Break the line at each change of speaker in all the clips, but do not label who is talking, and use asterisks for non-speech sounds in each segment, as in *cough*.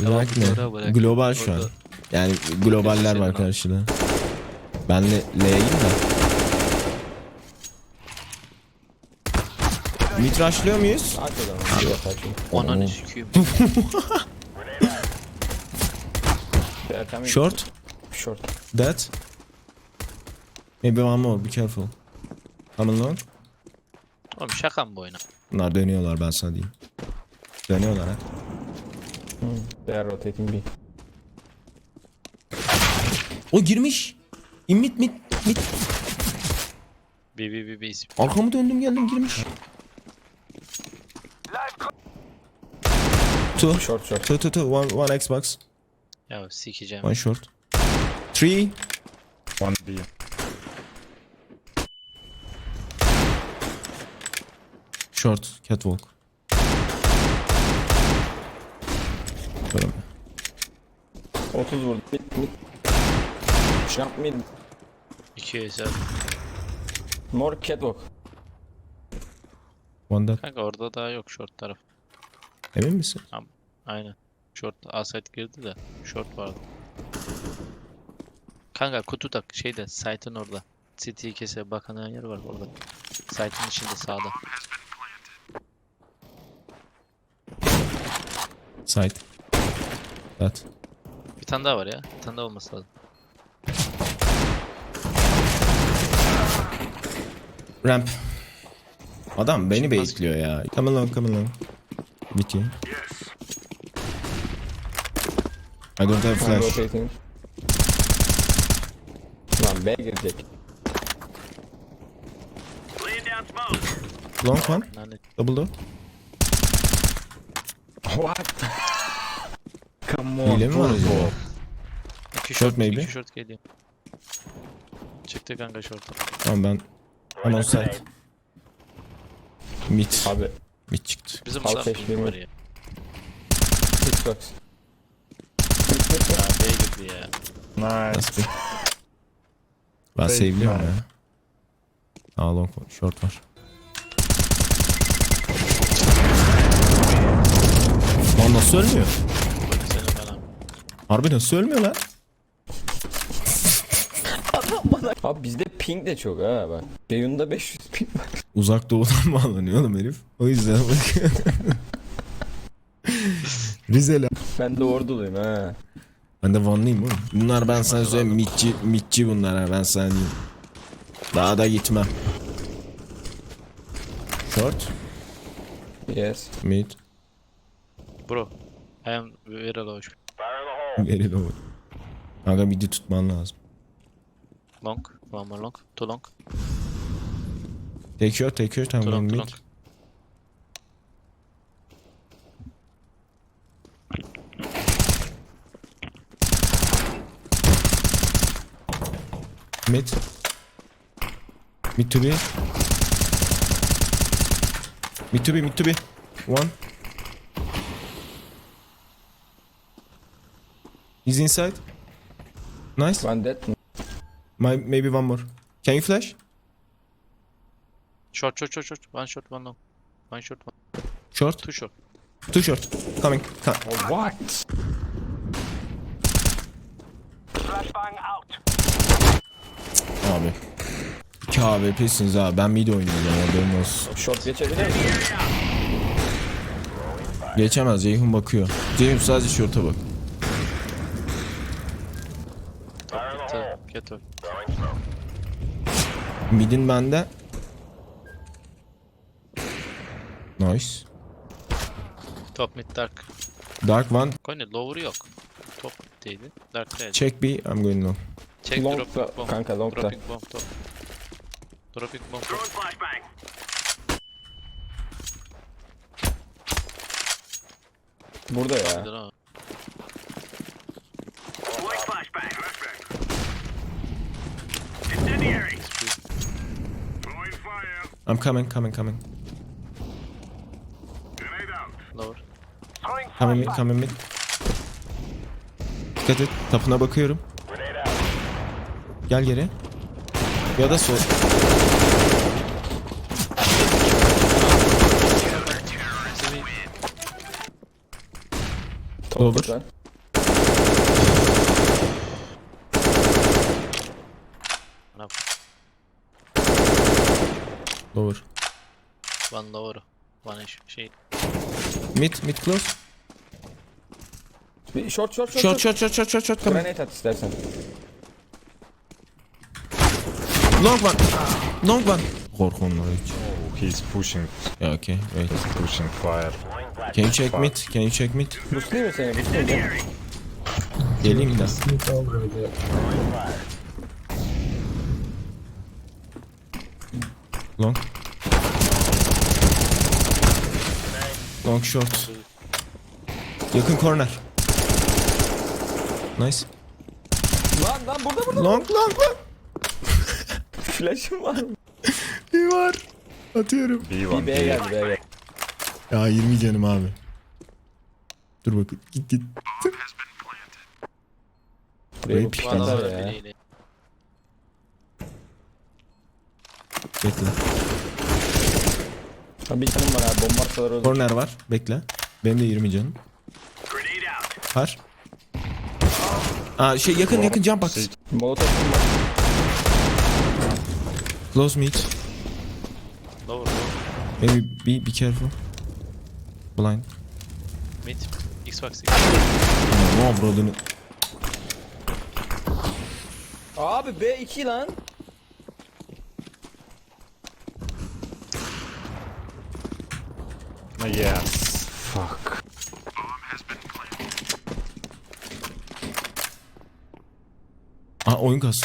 Bırak ne?
Bırak.
Global şu an.
Orada.
Yani globaller var karşıda. Ben de L'yim de. Mid rushlıyor muyuz?
Ananı sikiyim.
Short.
Short.
Dead. Maybe one more. Be careful. Coming long.
Oğlum şaka mı bu oyuna?
Bunlar dönüyorlar ben sana diyeyim. Dönüyorlar ha.
They are rotating B.
O girmiş. İn mid mid mid.
Bir bir bir isim.
Arkamı döndüm geldim girmiş. Two.
Short short.
Two two two. One, one Xbox.
Ya sikeceğim.
One short. Three.
One B.
Short. Catwalk. Böyle mi?
30 vurdu. Mid mid. Jump mid.
İki eser.
More catwalk.
One dead.
Kanka orada daha yok short taraf.
Emin misin?
Aynen. Short aside girdi de short vardı. Kanka kutu tak şeyde site'ın orada. City'yi kese bakan yer var orada. Site'ın içinde sağda.
Side. Dead.
Tane daha var ya. Bir tane daha olması lazım.
Ramp. Adam beni
nasıl-
bekliyor ya. Come along, come along. With you. I don't have flash.
rotating. Lan B girecek.
Long one.
Lanet.
Double door.
What? *laughs* Come on.
Hile mi var acaba?
İki
Short maybe.
iki short geliyor. Çıktı kanka short'a.
Tamam ben. I'm on site. Mid.
Abi
Mid çıktı.
Bizim
Halk seçtiğimi-
ping var ya.
Xbox.
Ya B'ye girdi ya.
Nice.
Nasıl bir? Ben
Fake
seviliyorum
man.
ya. Aa long var. Short var. Lan nasıl ölmüyor?
Senin.
Harbi nasıl ölmüyor lan?
Abi bizde ping de çok ha bak. Ceyhun'da 500 ping var.
Uzak doğudan *laughs* bağlanıyor oğlum herif. O yüzden bak. Rizeli.
Ben de orduluyum ha.
Ben de Vanlıyım oğlum. Bunlar ben sana söyleyeyim mitçi, mitçi bunlar ha ben sana diyeyim. Daha da gitmem. Short,
Yes.
mid,
Bro. I am very low.
geri low. Kanka midi tutman lazım.
Long. One more long. Too long.
Take your, take your time
Too long. Too
mid.
long.
Mid. Mid to be. Mid to be, mid to be. One. He's inside. Nice.
One dead.
My, maybe one more. Can you flash?
Short, short, short, short. One short, one long. One short, one.
Short.
Two short.
Too short. Coming. Come.
Oh, what?
Abi. İki AWP'siniz abi. Ben mid oynuyorum haberin olsun.
Short geçebilir mi?
Geçemez. Ceyhun bakıyor. Ceyhun sadece short'a bak.
Get, get off.
Mid'in bende. Nice.
Top mid dark.
Dark one.
Koyne lower'ı yok. Top midd'teydi. Dark'taydı.
Check B. I'm going long.
Check
Long
dropping
da-
bomb.
kanka, long da.
dropping bomb top. Dropping bomb top.
Burada ya.
Harbiden ha.
I'm coming, coming, coming.
Lower.
Coming mid, coming mid. Dikkat et. Tapına bakıyorum. Gel geri. Ya da sol. Olur. Lower.
One lower. One şey.
Mid, mid close.
Bir Short short short.
Shot, shot, shot, shot. Come on.
Granate at istersen.
Long one. Long one. Kork onları hiç.
Oh, he's pushing,
Yeah, okay, wait.
pushing fire.
Can you check mid? Can you check mid?
Boostlayayım mı seni? Boostlayayım mı?
Geleyim de. Long. Long short. Yakın corner. Nice.
Lan lan burada burada.
Long long long. *laughs*
Flash'ım var mı?
Bir var. Atıyorum.
B1,
Bir B'ye
B.
geldi B'ye geldi.
Ya 20 canım abi. Dur bakayım. Git git.
Buraya pikler ya.
Bekle.
Ha, bir canım var abi bomba atsalar olur.
Corner var. Bekle. Benim de 20 canım. Var. Aa şey yakın yakın jump box.
Molotof'um var.
Close mid.
Lower. lower.
Maybe be, be careful. Blind.
Mid. Xbox.
No brother.
Abi B2 lan.
Yes. Fuck.
Aa oyun kas.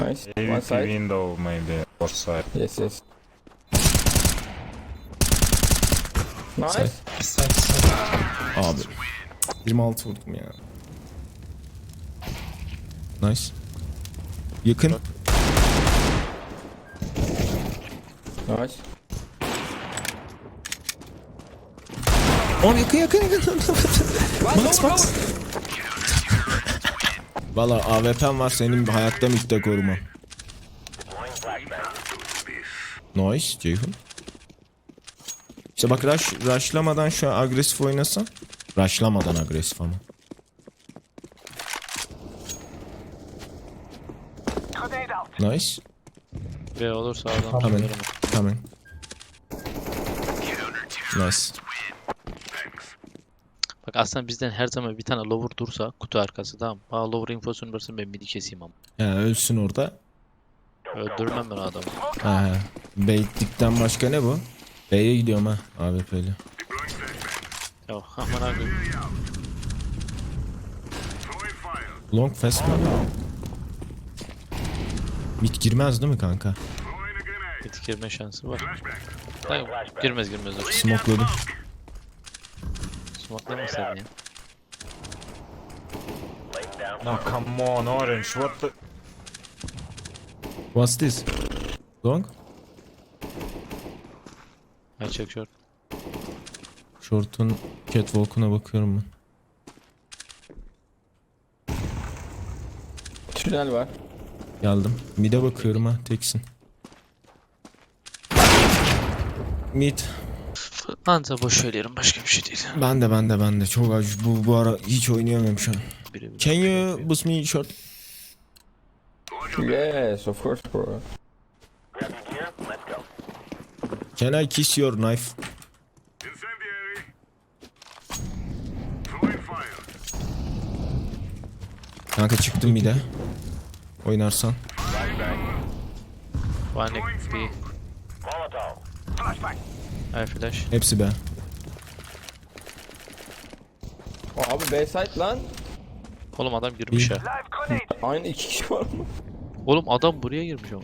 Nice. One
AVP
side.
window maybe, or side.
Yes yes. Nice.
Side. Abi. 26 vurdum ya. Nice. Yakın.
Nice.
Oğlum yakın yakın yakın. box box. Valla AWP'm var senin hayatta mikte koruma. Nice Ceyhun. İşte bak rush, rushlamadan şu an agresif oynasan. Rushlamadan agresif ama. Nice.
B olursa adam.
Tamam. Tamam. Nice.
Bak aslında bizden her zaman bir tane lower dursa kutu arkası tamam. Bana lower infosunu versin ben midi keseyim ama.
Ya ölsün orada.
Öldürmem ben adamı.
Ha, Baitlikten başka ne bu? B'ye gidiyorum ha AWP'li.
Ya aman abi.
Long fast mı? Mid girmez değil mi kanka?
Mid girme şansı var. Hayır, girmez girmez dur.
Smokeladım.
Smoke'lama sen ya.
No, come on, Orange, what the...
What's this? Long?
I check short.
Short'un catwalk'una bakıyorum ben.
Tünel var.
Geldim. Mid'e bakıyorum ha teksin. Mid.
Anca boş söylerim başka bir şey değil.
Ben de ben de ben de çok acı. Bu, bu ara hiç oynayamıyorum şu an.
Biri biri.
Can you boost me short?
Yes of course bro.
Can I kiss your knife? Kanka çıktım bir de. Oynarsan.
One B. Ay flash.
Hepsi be.
Abi B side lan.
Oğlum adam girmiş ha.
Aynı iki kişi var mı?
Oğlum adam buraya girmiş ama.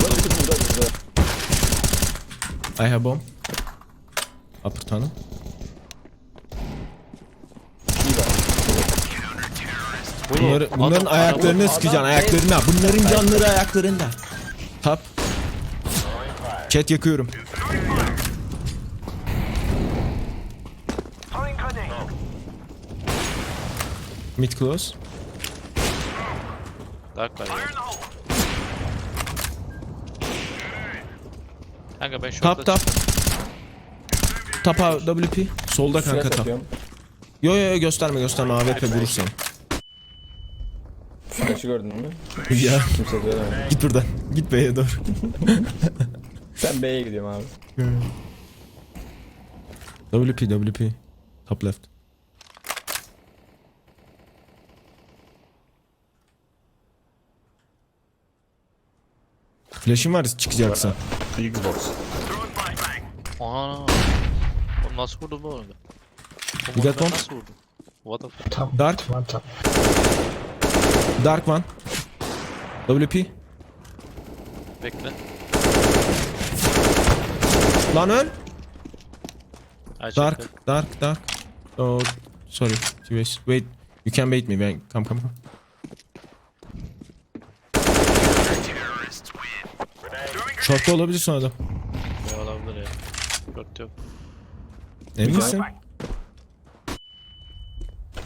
Burada burada burada.
I have bomb. Upper tunnel. Bunları,
adam-
bunların
adam-
ayaklarını sıkacaksın
adam-
ayaklarına. Bunların canları ayaklarında. Tap. Chat yakıyorum. Mid close.
Dark var ya. Kanka ben şurada
Tap tap. Tap A- WP. Solda kanka tap. Yo yo yo gösterme gösterme AWP vurur seni.
Flash'ı gördün mü? *laughs*
ya
Kimse söylemedi.
git buradan. Git B'ye doğru. *laughs*
Ben B'ye gidiyorum abi.
WP WP. Top left. Flash'ın var çıkacaksa.
Xbox.
Aha. O nasıl vurdu bu arada? O
Bir de
bomba
Tom.
Nasıl vurdu? What the fuck?
Top.
Dark.
One top.
Dark one. WP.
Bekle.
Lan öl. Dark, dark, dark. Oh, sorry. Wait, wait. You can bait me. Ben, come, come, come. Short'ta olabilir sonra da.
Ne olabilir ya? Dört yok.
Emin misin?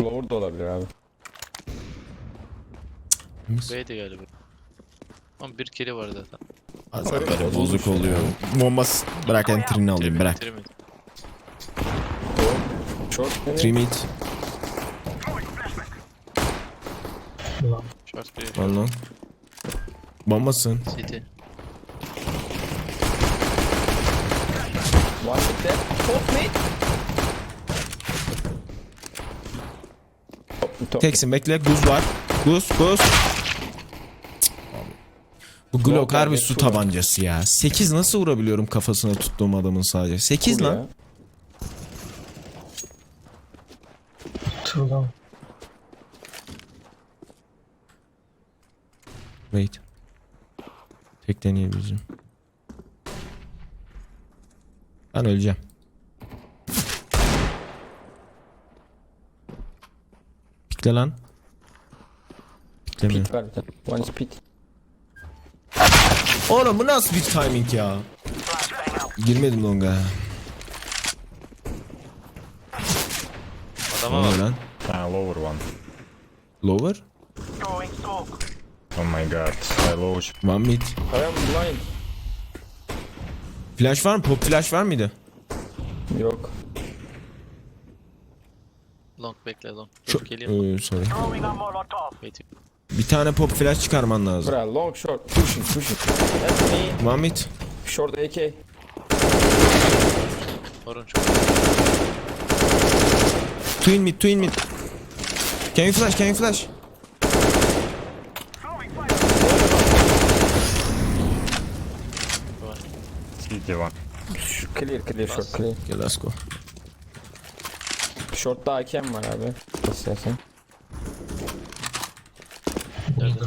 Lower da olabilir abi.
Misin?
B'de galiba. Ama bir kere var zaten.
Azapları bozuk oluyor. Bombas. Bırak entry'ni alayım bırak.
Short?
3 mid.
Short bir.
One long. Bombasın.
City.
One. Top mid. Top, top.
Teksin bekle. Guz var. Guz, guz. Bu Glock
Glock
harbi su tabancası ya. 8 nasıl vurabiliyorum kafasına tuttuğum adamın sadece? 8
Cool
lan.
Too long.
Wait. Tek deneyebileceğim. Ben öleceğim. Pikle lan. Piklemiyor.
Pit var bir tane. One is pit.
Oğlum bu nasıl bir timing ya? Girmedim longa.
Adama
ne
bak.
lan?
Ah, lower one.
Lower?
Oh my god. I low.
One mid.
I am blind.
Flash var mı? Pop flash var mıydı?
Yok.
Long bekle long. Dur geliyor.
Ee, sorry. Bir tane pop flash çıkarman lazım.
Bra long short. Pushing pushing. That's me.
Mid.
Short AK.
Orun çok.
Twin mid, twin mid. Can you flash, can you flash?
City one.
Şu- Clear clear short clear.
Okay, let's go.
Short'ta AK'm var abi. İstersen.
Nerede?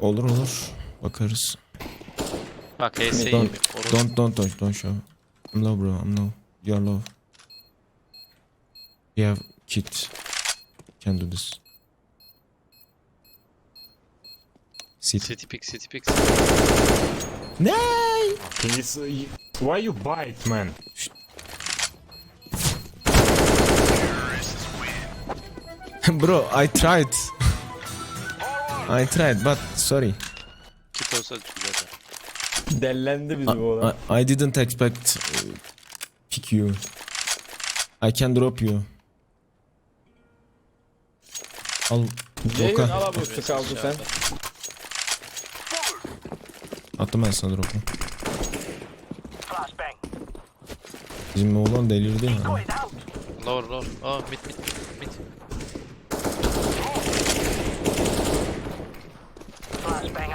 Olur olur. Bakarız.
Bak HS'yi
Don't,
Orun.
don't, don't, don't, don't show. I'm low bro, I'm low. You're low. You have kit. Can do this. Sit.
City pick city pick.
Can you s- you- Why you bite, man? *laughs*
bro, I tried. I tried, but sorry.
Kit olsa güzel.
Dellendi bizi bu
I. I didn't expect uh, pick you. I can drop you. Al. Doka.
al abi bu scout'u sen.
Attım ben sana drop'u. Bizim oğlan delirdi ya.
Lower lower. Aa mid mid mid.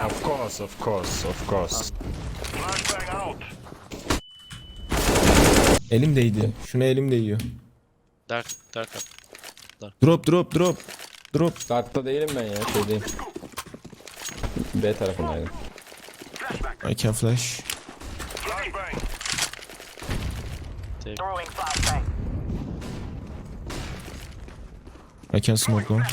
Of course, of course, of course.
Elim değdi. Şuna elim değiyor.
Dark dark up.
Drop drop drop. Drop.
Dark'ta değilim ben ya şeydeyim. B tarafındaydım.
I can flash. I can smoke long.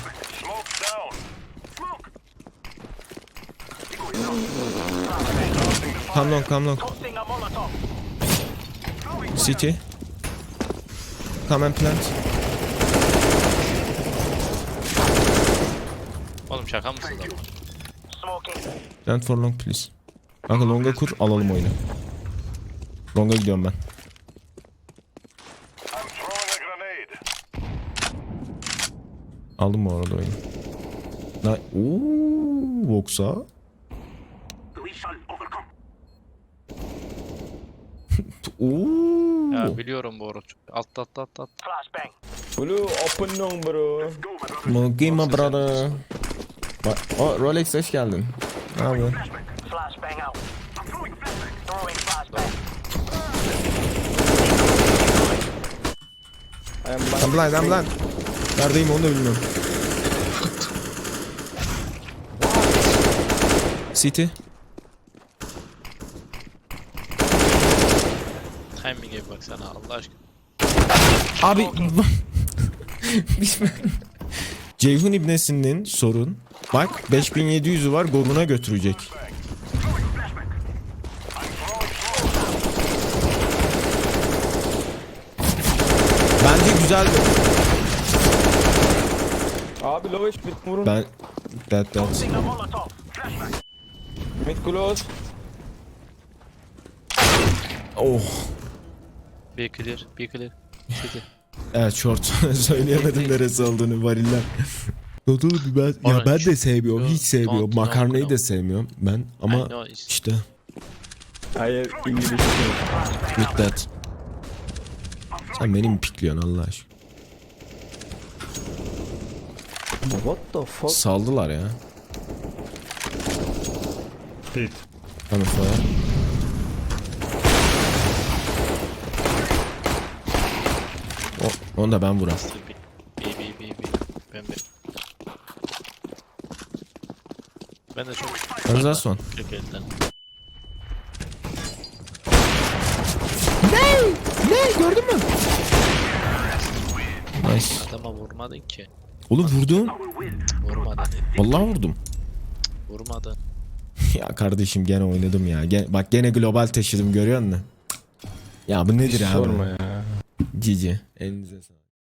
Come long, come long. City. come and plant.
Oğlum şaka mısınız ama?
Plant for long please. Kanka longa kur alalım oyunu. Longa gidiyorum ben. Aldım mı orada oyunu? Na Ooo Vox'a. *laughs* Ooo.
Ya biliyorum bu orospu. Alt alt alt alt.
Blue open no bro.
Monkey my brother. Bak, o Rolex hoş geldin. Ne yapıyorsun?
I am
I'm blind, I'm blind. Neredeyim onu da bilmiyorum. City.
Timing'e bir baksana Allah aşkına.
Abi *laughs* Bilmem. Ceyhun İbnesi'nin sorun. Bak 5700'ü var Gogun'a götürecek. Güzeldi.
Abi low HP vurun.
Ben that that.
Mid close.
Oh.
Be clear, be clear. City.
Evet short. *laughs* Söyleyemedim neresi olduğunu variller. Dodo biber. Ya ben de sevmiyorum. Hiç sevmiyorum. Makarnayı da sevmiyorum ben. Ama işte
Hayır İngiliz.
with that. Sen beni mi pikliyorsun Allah aşkına?
What the fuck?
Saldılar ya. Hani falan. O, onu da ben vuram.
Ben be. Ben de çok...
Son.
47'den.
Ne gördün mü? Nice.
Adama vurmadın ki.
Oğlum vurdum.
Vurmadın.
Vallahi vurdum.
Vurmadın. *laughs*
Ya kardeşim gene oynadım ya. Gene, bak gene global taşıdım görüyor musun? Ya bu nedir abi?
Sorma ya.
Cici. Elinize sağlık.